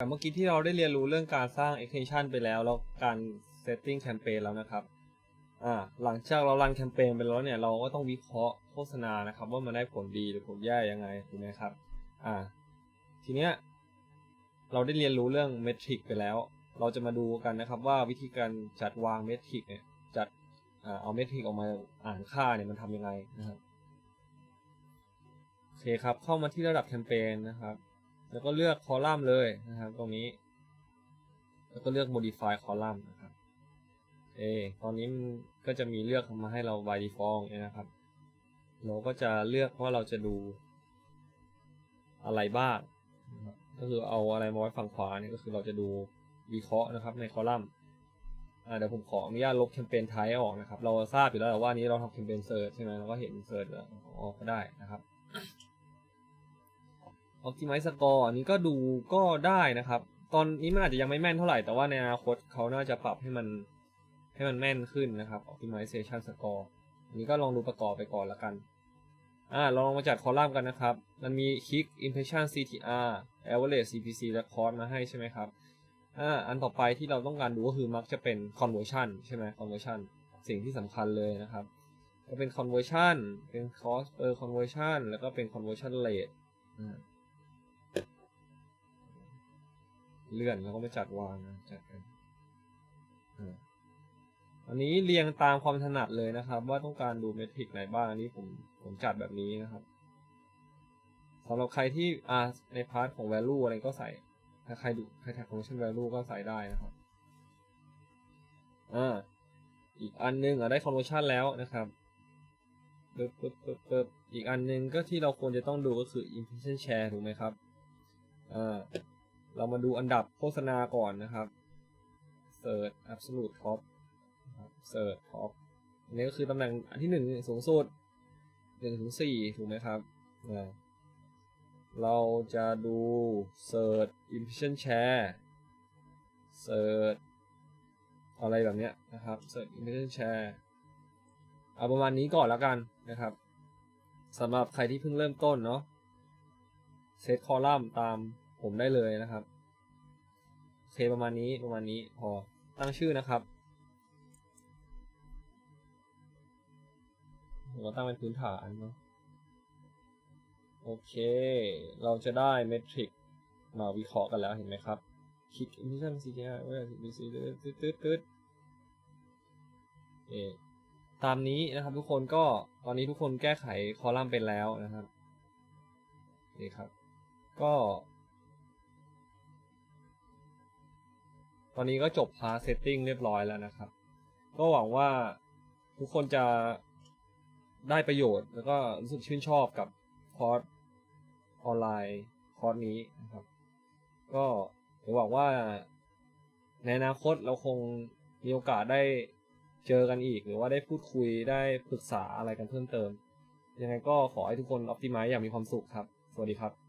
แต่เมื่อกี้ที่เราได้เรียนรู้เรื่องการสร้าง extension ไปแล้วแล้วการ setting campaign แล้วนะครับอ่าหลังจากเรารันแคมเปญไปแล้วเนี่ยเราก็ต้องวิเคราะห์โฆษณานะครับ ว่ามันได้ผลดีหรือผลแย่ยังไงถูกไหมครับอ่าทีเนี้ยเราได้เรียนรู้เรื่องเมทริกไปแล้ว เราจะมาดูกันนะครับว่าวิธีการจัดวางเมทริกเนี่ยจัดอเอาเมทริกออกมาอ่านค่าเนี่ยมันทำยังไงนะครับโอเคครับเข้ามาที่ระดับแคมเปญนะครับ แล้วก็เลือกคอลัมน์เลยนะครับ ตรงนี้ แล้วก็เลือก modify column นะครับ เอ ตอนนี้ก็จะมีเลือกมาให้เรา by default เนี่ยนะครับ เราก็จะเลือกว่าเราจะดูอะไรบ้างก็คือเอาอะไรมาไว้ฝั่งขวาเนี่ยก็คือเราจะดูวิเคราะห์นะครับในคอลัมน์เดี๋ยวผมขออนุญาตลบแคมเปญไทยออกนะครับ เราทราบอยู่แล้วว่านี้เราทำแคมเปญเซิร์ชใช่ไหมเราก็เห็นเซิร์ชแล้วออกก็ได้นะครับ Optimize Score อันนี้ก็ดูก็ได้นะครับ ตอนนี้มันอาจจะยังไม่แม่นเท่าไหร่ แต่ว่าในอนาคตเขาน่าจะปรับให้มันให้มันแม่นขึ้นนะครับ Optimization Score อันนี้ก็ลองดูประกอบไปก่อนละกัน อ่าเราลองมาจัดคอลัมน์กันนะครับ มันมี Click Impression CTR Average CPC และ Cost มาให้ใช่ไหมครับ อ่า อันต่อไปที่เราต้องการดูก็คือมักจะเป็น Conversion ใช่ไหม Conversion สิ่งที่สำคัญเลยนะครับ ก็เป็น Conversion เป็น Cost per Conversion แล้วก็เป็น Conversion Rate อ่า เลื่อนแล้วก็ไม่จัดวางนะจัดกันอันนี้เรียงตามความถนัดเลยนะครับ ว่าต้องการดูเมทริกไหนบ้างอันนี้ผมผมจัดแบบนี้นะครับสำหรับใครที่อ่าในพาร์ทของ value อะไรก็ใส่ ถ้าใครดูใครแท็ก function value ก็ใส่ได้นะครับอ่าอีกอันนึงอะได้ conversion แล้วนะครับปึ๊บปึ๊บปึ๊บปึ๊บอีกอันนึงก็ที่เราควรจะต้องดูก็คือ impression share ถูกไหมครับอ่า เรามาดูอันดับโฆษณาก่อนนะครับ Search Absolute Top Search Top อันนี้ก็คือตำแหน่งอันที่หนึ่งสูงสุดหนึ่งถึงสี่ถูกไหมครับ เราจะดู Search Impression Share Search อะไรแบบเนี้ยนะครับ Search Impression Share เอาประมาณนี้ก่อนแล้วกันนะครับสำหรับใครที่เพิ่งเริ่มต้นเนาะเซตคอลัมน์ตาม ผมได้เลยนะครับโอเคประมาณนี้ประมาณนี้พอตั้งชื่อนะครับเราตั้งเป็นพื้นฐานเนาะโอเค เราจะได้เมทริกมาวิเคราะห์กันแล้วเห็นไหมครับคลิกอินทิชันซีจีเออซีซีตืดตืดตืดตืดเอตามนี้นะครับทุกคนก็ตอนนี้ทุกคนแก้ไขคอลัมน์เป็นแล้วนะครับนี่ครับ ก็ ตอนนี้ก็จบพาร์ทเซตติ้งเรียบร้อยแล้วนะครับ ก็หวังว่าทุกคนจะได้ประโยชน์ แล้วก็รู้สึกชื่นชอบกับคอร์สออนไลน์คอร์สนี้นะครับ ก็หวังว่าในอนาคตเราคงมีโอกาสได้เจอกันอีก หรือว่าได้พูดคุยได้ปรึกษาอะไรกันเพิ่มเติม ยังไงก็ขอให้ทุกคนออ t ติ i z e อย่างมีความสุขครับ สวัสดีครับ